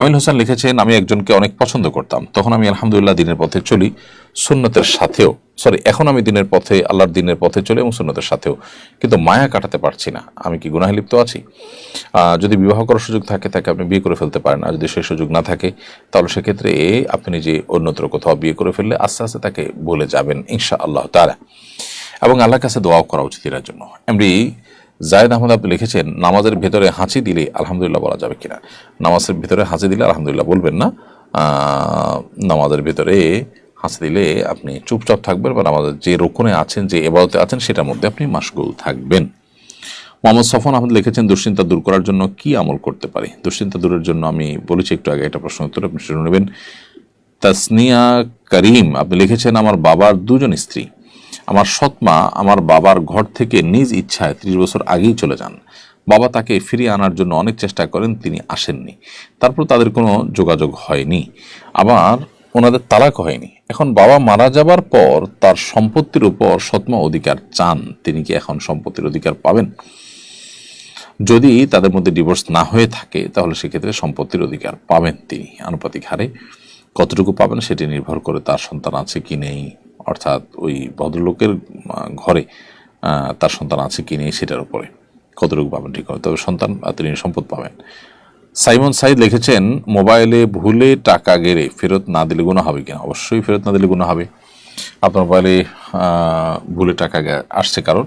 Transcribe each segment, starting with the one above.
আমিল হোসেন লিখেছেন, আমি একজনকে অনেক পছন্দ করতাম। তখন আমি আলহামদুলিল্লাহ দিনের পথে চলি, সুন্নতের সাথেও। সরি, এখন আমি দিনের পথে, আল্লাহর দিনের পথে চলি এবং সুন্নতের সাথেও। কিন্তু মায়া কাটাতে পারছি না। আমি কি গুনাহে লিপ্ত আছি? যদি বিবাহ করার সুযোগ থাকে, তাকে আপনি বিয়ে করে ফেলতে পারেন। আর যদি সেই সুযোগ না থাকে, তাহলে সেক্ষেত্রে আপনি যে অন্যত্র কোথাও বিয়ে করে ফেললে আস্তে আস্তে তাকে বলে যাবেন ইনশা আল্লাহ তারা এবং আল্লাহর কাছে দোয়াও করা উচিত এর জন্য। এমনি জায়দ আহমদ আপনি লিখেছেন, নামাজের ভেতরে হাঁচি দিলে আলহামদুলিল্লাহ বলা যাবে কিনা? নামাজের ভেতরে হাঁচি দিলে আলহামদুলিল্লাহ বলবেন না। নামাজের ভেতরে হাঁচি দিলে আপনি চুপচাপ থাকবেন বা নামাজের যে রোকনে আছেন, যে এবারতে আছেন, সেটার মধ্যে আপনি মাসগুল থাকবেন। মোহাম্মদ সফন আহমদ লিখেছেন, দুশ্চিন্তা দূর করার জন্য কি আমল করতে পারি? দুশ্চিন্তা দূরের জন্য আমি বলেছি, একটু আগে একটা প্রশ্ন উত্তর, আপনি শুনে নেবেন। তাসনিয়া করিম আপনি লিখেছেন, আমার বাবার দুজন স্ত্রী। আমার সৎমা আমার বাবার ঘর থেকে নিজ ইচ্ছায় ত্রিশ বছর আগেই চলে যান। বাবা তাকে ফিরিয়ে আনার জন্য অনেক চেষ্টা করেন, তিনি আসেননি। তারপর তাদের কোনো যোগাযোগ হয়নি। আবার ওনাদের তালাক হয়নি। এখন বাবা মারা যাবার পর তার সম্পত্তির উপর সৎমা অধিকার চান। তিনি কি এখন সম্পত্তির অধিকার পাবেন? যদি তাদের মধ্যে ডিভোর্স না হয়ে থাকে, তাহলে সেক্ষেত্রে সম্পত্তির অধিকার পাবেন তিনি। আনুপাতিক হারে কতটুকু পাবেন সেটি নির্ভর করে তার সন্তান আছে কি নেই। অর্থাৎ ওই ভদ্রলোকের ঘরে তার সন্তান আছে কি নেই সেটার উপরে, কতটুকু পাবেন ঠিক তবে সন্তান তিনি সম্পদ পাবেন। সাইমন সাইদ লিখেছেন, মোবাইলে ভুলে টাকা গেড়ে ফেরত না দিলে গুণা হবে কিনা? অবশ্যই ফেরত না দিলে গুণা হবে। আপনার মোবাইলে ভুলে টাকা আসছে কারণ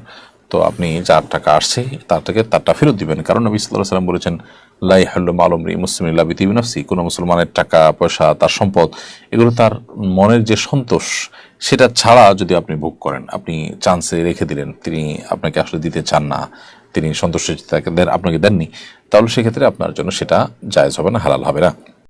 তো আপনি যার টাকা আসছে, তার থেকে তারটা ফেরত দিবেন। কারণ নবী সাল্লাহ সাল্লাম বলেছেন লাই হাল্লুম আলমরি মুসলিম বিতিবিনফসি কোনো মুসলমানের টাকা, পয়সা, তার সম্পদ, এগুলো তার মনের যে সন্তোষ, সেটা ছাড়া যদি আপনি ভোগ করেন, আপনি চান্সে রেখে দিলেন, তিনি আপনাকে আসলে দিতে চান না, তিনি সন্তুষ্ট আপনাকে দেননি, তাহলে সেক্ষেত্রে আপনার জন্য সেটা জায়জ হবে না, হালাল হবে না।